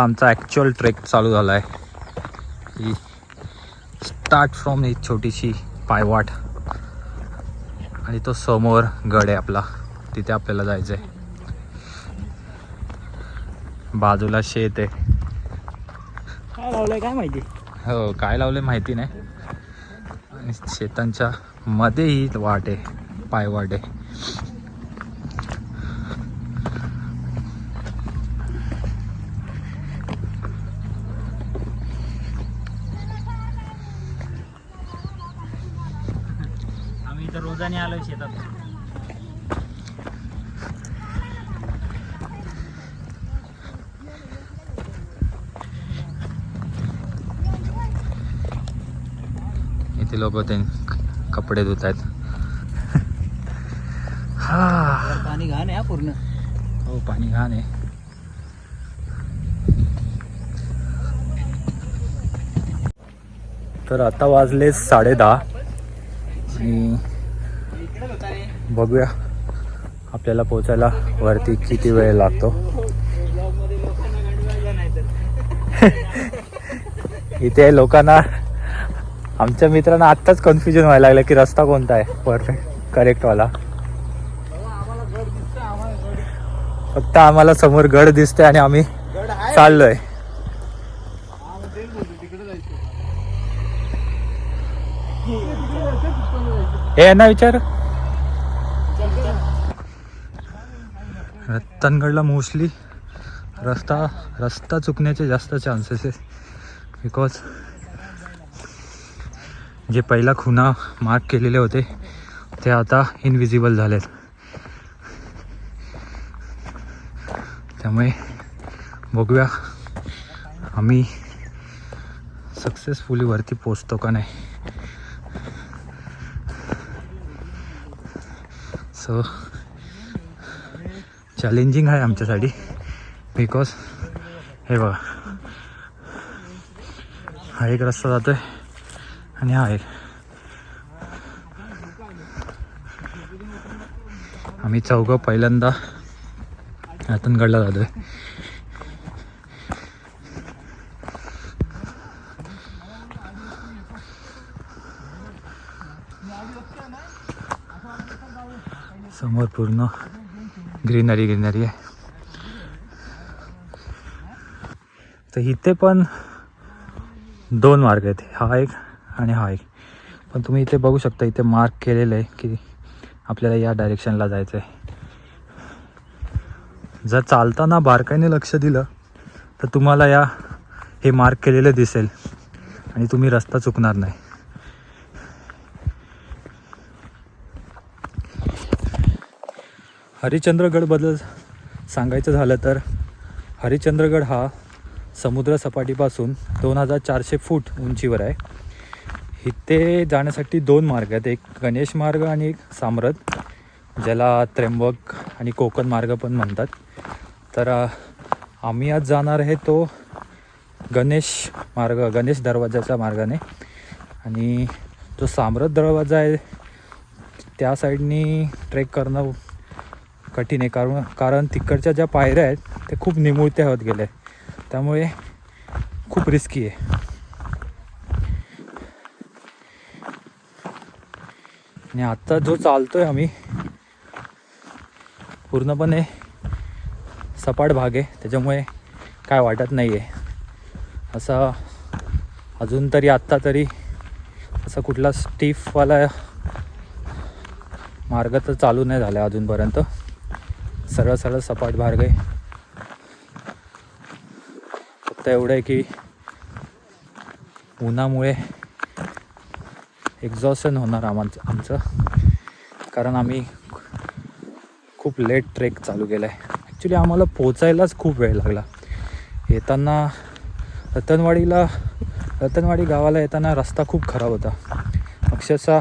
आता आमचा actual trek चालू झाला आहे ही स्टार्ट फ्रॉम ही छोटीशी पायवाट. आणि तो समोर गड आहे आपला. तिथे आपल्याला जायचं आहे बाजूला शेत आहे. काय लावलंय काय माहिती? हो काय लावले माहिती नाही. आणि शेतांच्या मध्ये ही वाट आहे पायवाट आहे. आम्ही इथं रोजाने आलोय शेतात. इथे लोक ते कपडे धुत आहेत हा. पाणी घाण आहे पूर्ण. हो पाणी घाण आहे. तर आता वाजले साडे दहा. आणि बघूया. आपल्याला पोचायला वरती किती वेळ लागतो? इथे लोकांना आमच्या मित्रांना आत्ताच कन्फ्युजन व्हायला लागलं की रस्ता कोणता आहे? परफेक्ट करेक्टवाला फक्त आम्हाला समोर गड दिसतोय आणि आम्ही चाललोय. हे यांना विचार. रत्तनगडला मोस्टली रस्ता रस्ता चुकण्याचे जास्त चान्सेस आहे. बिकॉज जे पहिला खुणा मार्क केलेले होते ते आता इनविजिबल झालेत. त्यामुळे बघूया आम्ही सक्सेसफुली वरती पोचतो का नाही. सो चॅलेंजिंग आहे आमच्यासाठी. बिकॉज हे बघा. हा एक रस्ता जातोय. आणि हा एक. आम्ही चौघं पहिल्यांदा रतनगडला जातोय. समोर पूर्ण ग्रीनरी ग्रीनरी आहे. तर इथे पण दोन मार्ग आहेत. हा एक आणि हा एक. पण तुम्ही इथे बघू शकता इथे मार्क केलेलं आहे की आपल्याला या डायरेक्शनला जायचं आहे जर चालताना बारकाईने लक्ष दिलं तर तुम्हाला या हे मार्क केलेलं दिसेल. आणि तुम्ही रस्ता चुकणार नाही. हरिश्चंद्रगडबद्दल सांगायचं झालं तर हरिश्चंद्रगड हा समुद्रसपाटीपासून दोन हजार चारशे फूट उंचीवर आहे. इथे जाण्यासाठी दोन मार्ग आहेत. एक गणेश मार्ग आणि एक साम्रत ज्याला त्र्यंबक आणि कोकण मार्ग पण म्हणतात. तर आम्ही आज जाणार आहे तो गणेश मार्ग गणेश दरवाजाच्या मार्गाने. आणि जो साम्रत दरवाजा आहे त्या साईडनी ट्रेक करणं कठीण आहे. कारण कारण तिकडच्या ज्या पायऱ्या आहेत ते खूप निमुळत्या होत गेल्या त्यामुळे खूप रिस्की आहे. आणि आत्ता जो चालतोय आम्ही पूर्णपणे सपाट भाग आहे. त्याच्यामुळे काय वाटत नाही आहे असा अजून तरी आत्ता तरी असा कुठला स्टीफवाला मार्ग तर चालू नाही झाला अजूनपर्यंत. सरळ सरळ सपाट मार्ग आहे फक्त एवढं आहे की उन्हामुळे एक्झॉशन होणार आम्हाला आमचं. कारण आम्ही खूप लेट ट्रेक चालू केला आहे ॲक्च्युली आम्हाला पोचायलाच खूप वेळ लागला. येताना रतनवाडीला रतनवाडी गावाला येताना रस्ता खूप खराब होता. अक्षरशः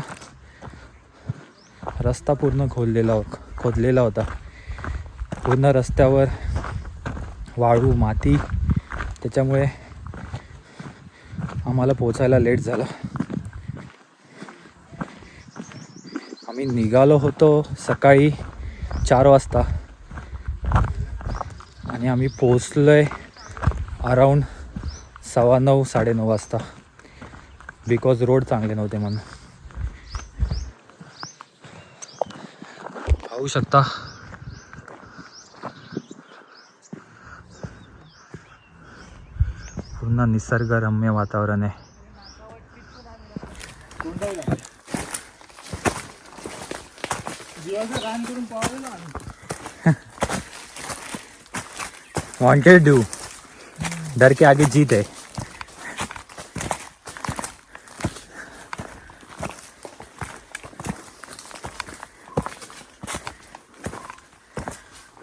रस्ता पूर्ण खोदलेला खोदलेला होता. पूर्ण रस्त्यावर वाळू माती. त्याच्यामुळे आम्हाला पोचायला लेट झाला. आम्ही निघालो होतो सकाळी चार वाजता. आणि आम्ही पोचलो आहे अराऊंड सव्वा नऊ साडेनऊ वाजता. बिकॉज रोड चांगले नव्हते म्हणून. पाहू शकता. पूर्ण निसर्गरम्य वातावरण आहे. वॉन्टेड डू डर के आगे जीत है.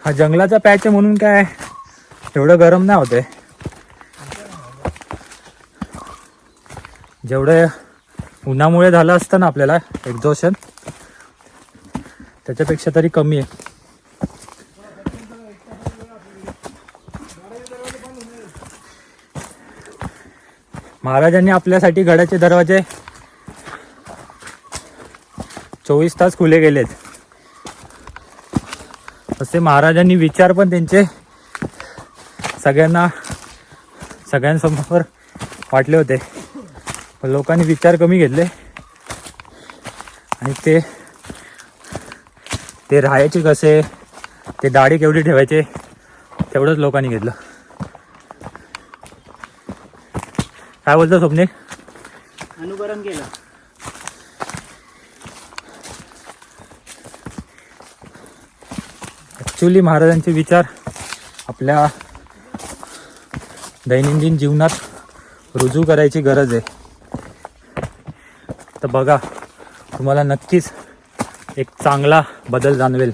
हा जंगलाचा पॅच आहे म्हणून काय एवढं गरम नाही होते जेवढं उन्हामुळे झालं असतं ना आपल्याला एक्झॉशन त्याच्यापेक्षा तरी कमी आहे. महाराजांनी आपल्यासाठी गडाचे दरवाजे चोवीस तास खुले गेलेत असे महाराजांनी विचार पण त्यांचे सगळ्यांना सगळ्यांसमोर वाटले होते. पण लोकांनी विचार कमी घेतले. आणि ते ते राहायचे कसे ते दाढी केवढी ठेवायचे तेवढंच लोकांनी घेतलं. काय बोलतो स्वप्ने अनुकरण केलं. ॲक्च्युली महाराजांचे विचार आपल्या दैनंदिन जीवनात रुजू करायची गरज आहे. तर बघा तुम्हाला नक्कीच एक चांगला बदल जाणवेल.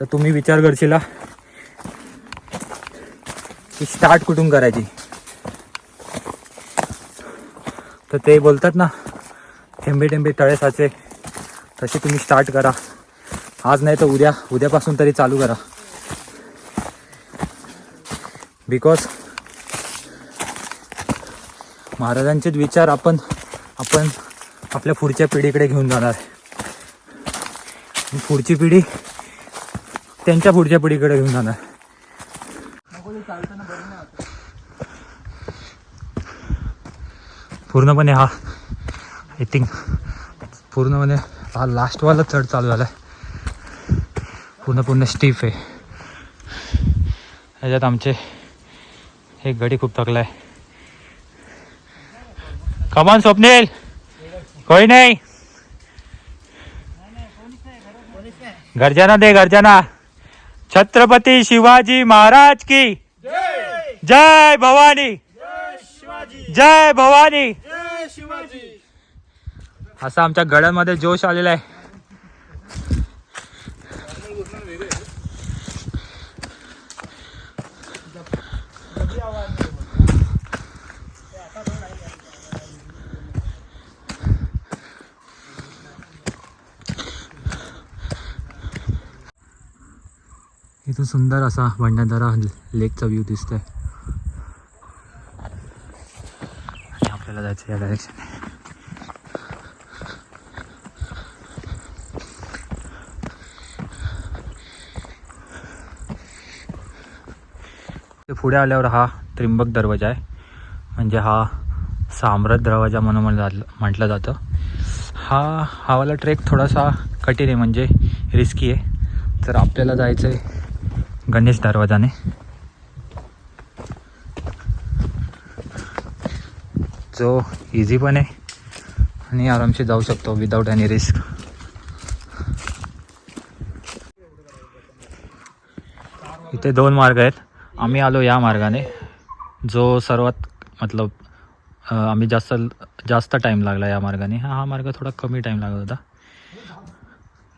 तर तुम्ही विचार करशीला की स्टार्ट कुठून करायची? तर ते बोलतात ना थेंबे थेंबे तळे साचे. तसे तुम्ही स्टार्ट करा. आज नाही तर उद्या उद्यापासून तरी चालू करा. बिकॉज महाराजांचेच विचार आपण आपण आपल्या पुढच्या पिढीकडे घेऊन जाणार. पुढची पिढी त्यांच्या पुढच्या पिढीकडे घेऊन जाणार. पूर्णपणे हा आय थिंक पूर्णपणे हा लास्टवाला चढ चालू झाला आहे पूर्ण पूर्ण स्टीफ आहे. ह्याच्यात आमचे हे गडी खूप थकला आहे कमान स्वप्नील कोई नाही. घरच्यांना दे घरच्यांना छत्रपती शिवाजी महाराज की. जय भवानी. जय भवानी. असा आमच्या गड्यांमध्ये जोश आलेला आहे. सुंदर असा भंडारदरा लेकचा व्ह्यू दिसतोय. आणि आपल्याला जायचं या डायरेक्शन ते पुढे आल्यावर हा त्रिंबक दरवाजा आहे. म्हणजे हा साम्राट दरवाजा म्हणून म्हटलं जातं. हा हावाला ट्रेक थोडासा कठीण आहे म्हणजे रिस्की आहे. तर आपल्याला जायचं आहे गणेश दरवाजाने. जो इझी पण आहे. आणि आरामशी जाऊ शकतो विदाऊट एनी रिस्क इथे दोन मार्ग आहेत. आम्ही आलो या मार्गाने. जो सर्वात मतलब आम्ही जास्त जास्त टाईम लागला या मार्गाने. हा हा मार्ग थोडा कमी टाईम लागत होता.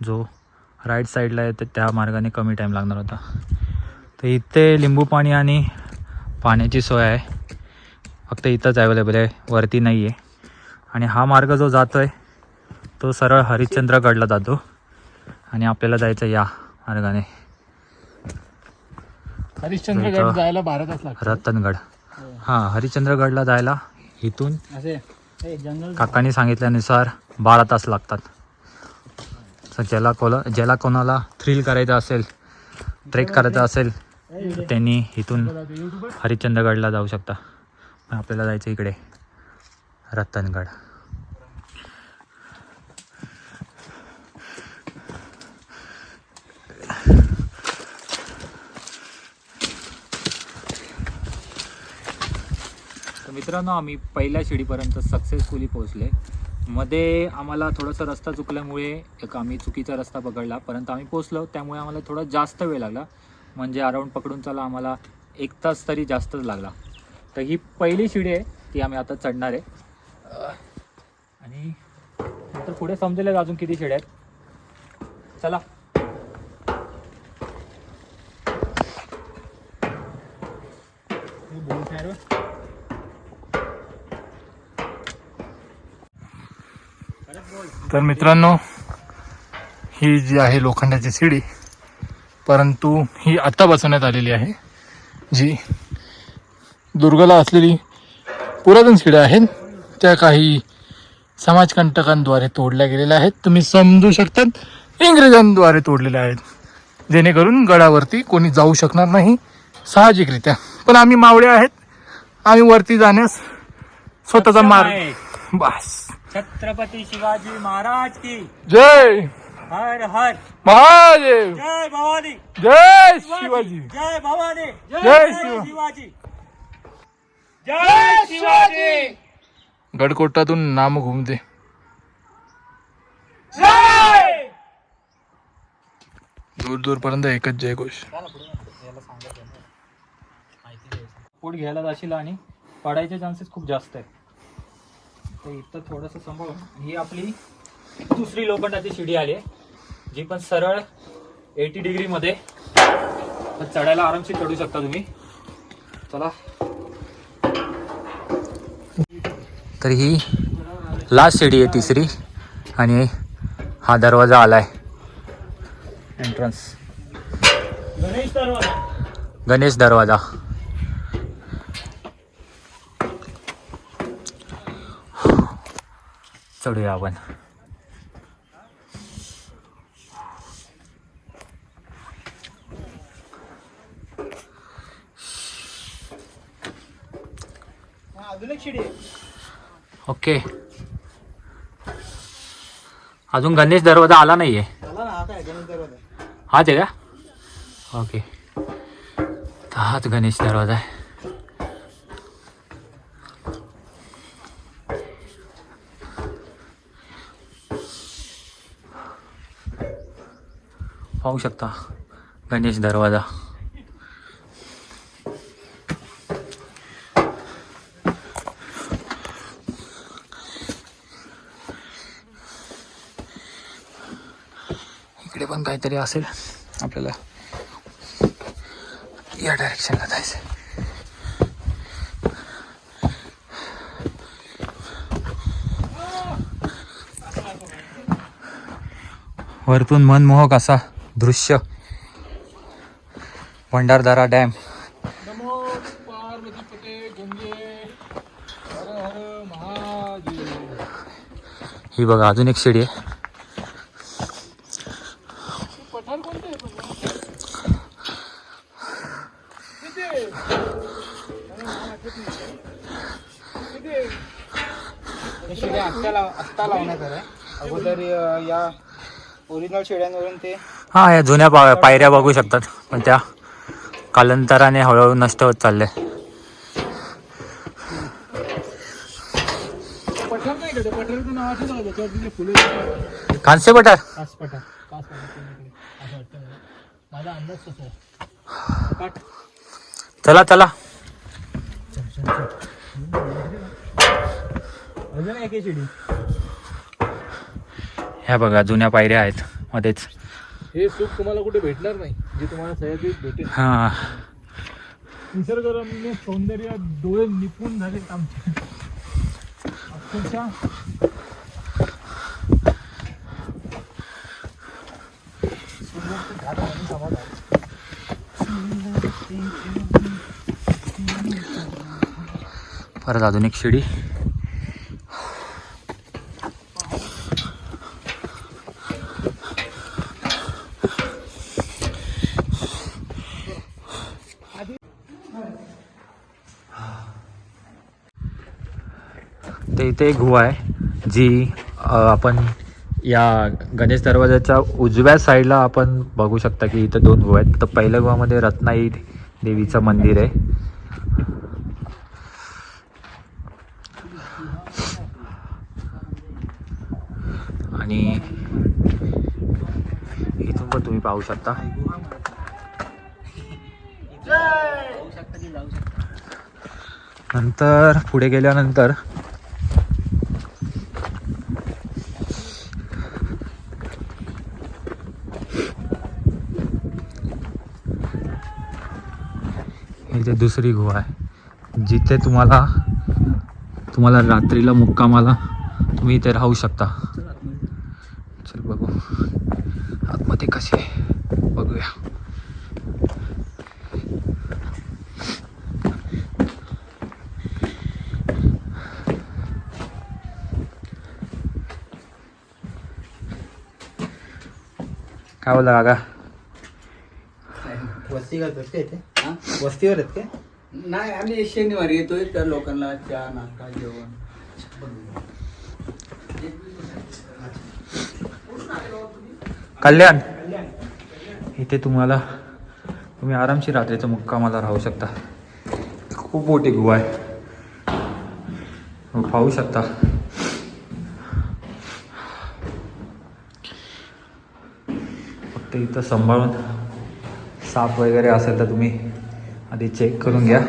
जो राईट साईडला आहे तर त्या मार्गाने कमी टाईम लागणार होता. तर इथे लिंबू पाणी आणि पाण्याची सोय आहे. फक्त इथंच अवेलेबल आहे वरती नाही आहे आणि हा मार्ग जो जातो आहे तो सरळ हरिश्चंद्रगडला जातो. आणि आपल्याला जायचं या मार्गाने. हरिश्चंद्रगड जायला रतनगड. हां. हरिश्चंद्रगडला जायला इथून हे काकांनी सांगितल्यानुसार बारा तास लागतात. तर ज्याला कोला ज्याला कोणाला थ्रिल करायचं असेल ट्रेक करायचा असेल तर त्यांनी इथून हरिश्चंद्रगडला जाऊ शकता. पण आपल्याला जायचं इकडे रतनगड. तर मित्रांनो आम्ही पहिल्या शिडीपर्यंत सक्सेसफुली पोहोचले मध्ये आम्हाला थोडासा रस्ता चुकल्यामुळे एक आम्ही चुकीचा रस्ता पकडला. परंतु आम्ही पोचलो त्यामुळे आम्हाला थोडा जास्त वेळ लागला. म्हणजे अराऊंड पकडून चला आम्हाला एक तास तरी जास्तच लागला. तर ही पहिली शिडी आहे ती आम्ही आता चढणार आहे. आणि नंतर पुढे समजेल अजून किती शिड्या आहेत. चला. तर मित्रांनो ही जी आहे लोखंडाची शिडी परंतु ही आता बसवण्यात आलेली आहे जी दुर्गला असलेली पुरातन शिड्या आहेत त्या काही समाजकंटकांद्वारे तोडल्या गेलेल्या आहेत. तुम्ही समजू शकतात इंग्रजांद्वारे तोडलेल्या आहेत. जेणेकरून गडावरती कोणी जाऊ शकणार नाही साहजिकरित्या. पण आम्ही मावळे आहेत आम्ही वरती जाण्यास स्वतःचा मार्ग बस. छत्रपती शिवाजी महाराज की। जय। हर हर। महादेव। जय भवानी। जय शिवाजी। जय भवानी। जय शिव- शिवाजी। जय शिवाजी। गडकोटातून नाम घुमते दूर दूर पर्यंत एकच जय घोष फूड घ्यायला जाशील आणि पडायचे चान्सेस खूप जास्त आहे तर इथं थोडंसं सांभाळून ही आपली दुसरी लोखंडाची शिडी आली आहे जी पण सरळ एटी डिग्रीमध्ये चढायला आरामशीर चढू शकता तुम्ही. चला. तर ही लास्ट शिडी आहे तिसरी आणि हा दरवाजा आलाय एंट्रन्स गणेश दरवाजा. गणेश दरवाजा. चढूया आपण. ओके. अजून गणेश दरवाजा आला नाहीये. झाला ना हा काय गणेश दरवाजा. हाच आहे का? ओके. हाच गणेश दरवाजा आहे. पाहू शकता. गणेश दरवाजा. इकडे पण काहीतरी असेल. आपल्याला या डायरेक्शनला जायचं वरतून मनमोहक असा दृश्य. भंडारदारा डॅम. नमो पार्वती पते गंगे. हर हर महादेव. ही बघा अजून एक शिडी आहे? हे आत्ता लाव आत्ता लावण्यात अगोदर या ओरिजिनल शेड्यांवरून ते हा या जुन्या पा पायऱ्या बघू शकतात. पण त्या कालांतराने हळूहळू नष्ट होत चालले. कांसे पठार? चला चला. ह्या बघा जुन्या पायऱ्या आहेत. मध्येच हे सुख तुम्हाला कुठे भेटणार नाही जे तुम्हाला सह्याद्रीत भेटेल. हा. निसर्गरम्य सौंदर्य डोळे निपुण झालेत आमचे. अक्षरशः. परत अजून एक शिडी. इथे एक गुहा आहे जी आपण या गणेश दरवाजाच्या उजव्या साईडला आपण बघू शकता की इथं दोन गुहा आहेत. तर पहिल्या गुहामध्ये रत्नाई देवीचं मंदिर आहे. आणि इथून पण तुम्ही पाहू शकता. नंतर पुढे गेल्यानंतर इथे दुसरी गुहा आहे. जिथे तुम्हाला तुम्हाला रात्रीला मुक्कामाला तुम्ही इथे राहू शकता. चल बघू. आतमध्ये कसे बघूया. काय बोलला काका? वस्ती करतात का इथे वस्तीवर आहेत काय? नाही आम्ही शनिवारी येतोय त्या लोकांना चहा नाश्ता जेवण. कल्याण इथे तुम्हाला तुम्ही आरामशीर रात्रीचं मुक्कामाला राहू शकता. खूप मोठी गुहा आहे. हो, पाहू शकता. फक्त इथं सांभाळून साप वगैरे असेल तर तुम्ही आधी चेक करून घ्या.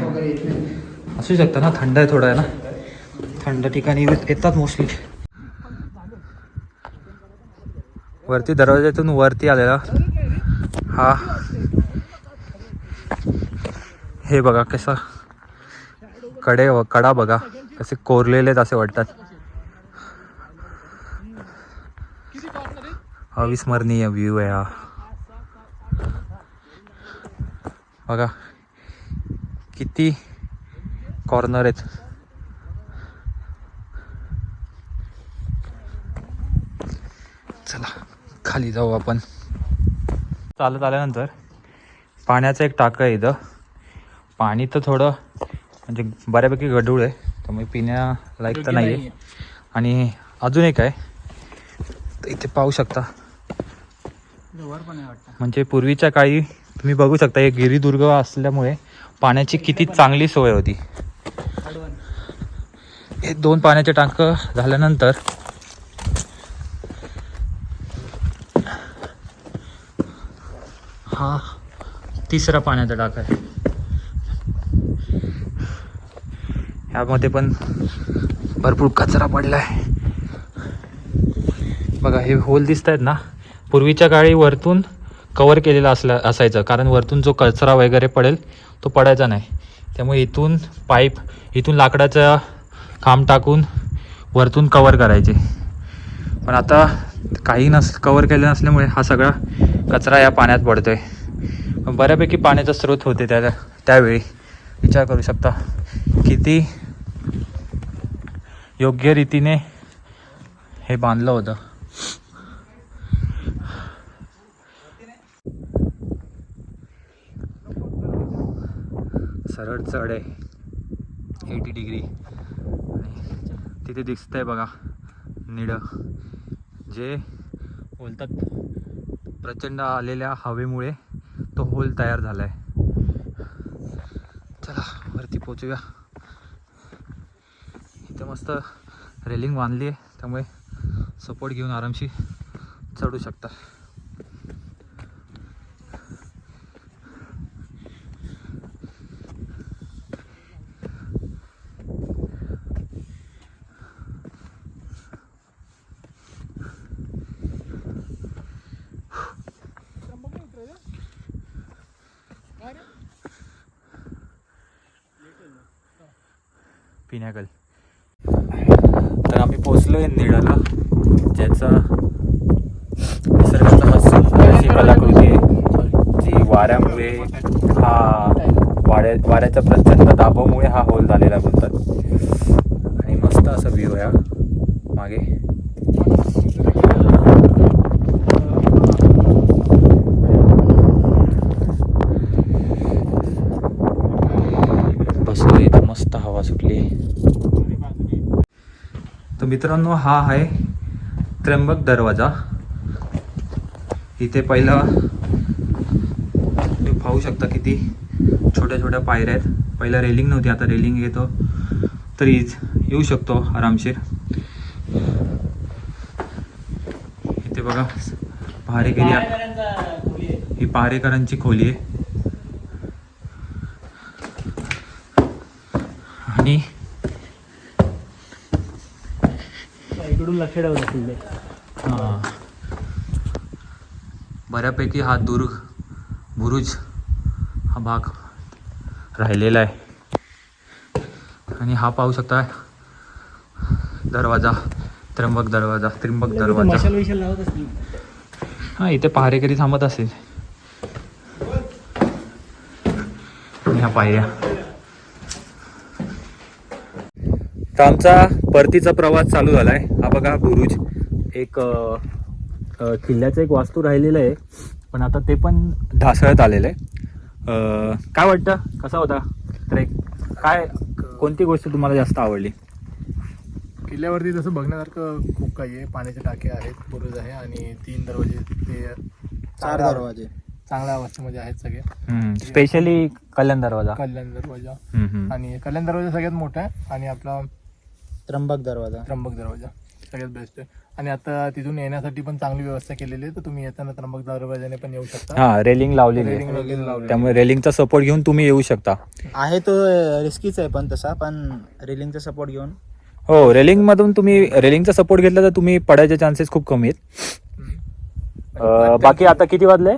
असू शकतं ना थंड आहे थोडं आहे ना? थंड ठिकाणी येतात मोस्टली वरती दरवाज्यातून वरती आलेला हा. हे बघा कसा कडे कडा बघा. कसे कोरलेलेत असे वाटतात. अविस्मरणीय व्ह्यू आहे हा. बघा. किती कॉर्नर आहेत. चला खाली जाऊ आपण. चालत आल्यानंतर पाण्याचं एक टाकं आहे इथं. पाणी तर थोडं म्हणजे बऱ्यापैकी गढूळ आहे त्यामुळे पिण्या लायक तर नाही आहे आणि अजून एक आहे. इथे पाहू शकता. म्हणजे पूर्वीच्या काळी तुम्ही बघू शकता हे गिरिदुर्ग असल्यामुळे पाण्याची किती चांगली सोय होती. हे दोन पाण्याचे टाक झाल्यानंतर हा तिसरा पाण्याचा टाक आहे. ह्यामध्ये पण भरपूर कचरा पडला आहे बघा हे होल दिसत आहेत ना. पूर्वीच्या काळी वरतून कवर केलेला असला असायचं. कारण वरतून जो कचरा वगैरे पडेल तो पडायचा नाही. त्यामुळे इथून पाईप इथून लाकडाचा खांब टाकून वरतून कवर करायचे. पण आता काही नस कवर केलं नसल्यामुळे हा सगळा कचरा या पाण्यात पडतोय. पण बऱ्यापैकी पाण्याचा स्रोत होते त्या त्यावेळी. विचार करू शकता किती योग्य रीतीने हे बांधलं होतं. सरळ चढ आहे. एटी डिग्री आणि तिथे दिसतंय बघा निळं. जे बोलतात प्रचंड आलेल्या हवेमुळे तो होल तयार झाला आहे चला वरती पोचूया इथं मस्त रेलिंग बांधली आहे त्यामुळे सपोर्ट घेऊन आरामशी चढू शकता. पिण्याकल तर आम्ही पोचलो आहे निडाला ज्याचा निसर्गाचा हा सुंदर अशी कलाकृती आहे जी वाऱ्यामुळे हा वाऱ्या वाऱ्याच्या प्रचंड दाबामुळे हा होल झालेला बोलतात. आणि मस्त असा व्ह्यू आहे मागे बसलो इथं मस्त हवा सुटली. तर मित्रांनो हा आहे त्र्यंबक दरवाजा. इथे पहिला तुम्ही पाहू शकता किती छोट्या छोट्या पायऱ्या आहेत. पहिला रेलिंग नव्हती आता रेलिंग येतो. तरी येऊ शकतो आरामशीर. इथे बघा पहारेकरी ही पहारेकरांची खोली आहे आणि ठेवलं किल्ले हां. बऱ्यापैकी हा दुर्ग बुरुज हा भाग राहिलेला आहे. आणि हा पाहू शकता दरवाजा त्र्यंबक दरवाजा त्र्यंबक दरवाजा. हां इथे पहारेकरी थांबत असेल. ह्या पायऱ्या. तर आमचा परतीचा प्रवास चालू झालाय. हा बघा बुरुज. एक किल्ल्याचं एक वास्तू राहिलेलं आहे. पण आता ते पण ढासळत आलेलं आहे. काय वाटतं? कसा होता? ट्रेक काय कोणती गोष्ट तुम्हाला जास्त आवडली? किल्ल्यावरती तसं बघण्यासारखं खूप काही आहे. पाण्याचे टाके आहेत बुरुज आहे आणि तीन दरवाजे ते चार दरवाजे. चांगल्या अवस्थेमध्ये आहेत सगळे. स्पेशली कल्याण दरवाजा. कल्याण दरवाजा. आणि कल्याण दरवाजा सगळ्यात मोठा आहे आणि आपला त्र्यंबक दरवाजा. त्र्यंबक दरवाजा. सगळ्यात बेस्ट आहे आणि आता तिथून येण्यासाठी पण चांगली व्यवस्था केलेली आहे तर तुम्ही येताना त्र्यंबक दरवाजाने पण येऊ शकता. हा रेलिंग लावलेली आहे. Railing वगैरे लावलेली आहे. त्यामुळे रेलिंगचा सपोर्ट घेऊन तुम्ही येऊ शकता. आहे तो रिस्कीच आहे पण तसा पण रेलिंगचा सपोर्ट घेऊन. हो रेलिंग मधून तुम्ही रेलिंगचा सपोर्ट घेतला तर तुम्ही पडायचे चान्सेस खूप कमी आहेत. हम्म. अं, बाकी आता किती वाजले?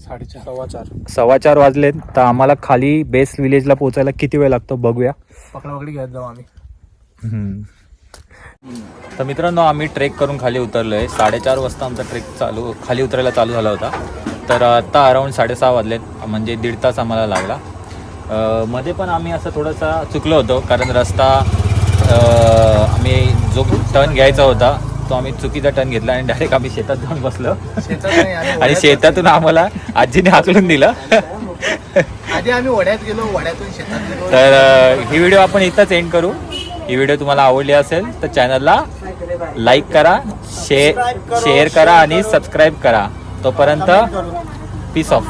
साडेचार. सव्वा चार. सव्वा चार वाजले तर आम्हाला खाली बेस विलेजला पोहोचायला किती वेळ लागतो? बघूया. पकडापकडी घेत जाऊ आम्ही. तर मित्रांनो आम्ही ट्रेक करून खाली उतरलोय. साडेचार वाजता आमचा ट्रेक चालू खाली उतरायला चालू झाला होता. तर आत्ता अराऊंड साडेसहा वाजलेत म्हणजे दीड तास आम्हाला लागला. मध्ये पण आम्ही असं थोडासा चुकलो होतो कारण रस्ता आम्ही जो टर्न घ्यायचा होता तो आम्ही चुकीचा टर्न घेतला आणि डायरेक्ट आम्ही शेतात जाऊन बसलो. आणि शेतातून आम्हाला आजीने हाकलून दिलं. आधी आम्ही वड्यात गेलो वड्यातून शेतात तर ही व्हिडिओ आपण इथंच एंड करू. ही व्हिडिओ तुम्हाला आवडली असेल तर चॅनलला लाईक करा शे शेअर करा आणि सबस्क्राईब करा. तोपर्यंत पीस ऑफ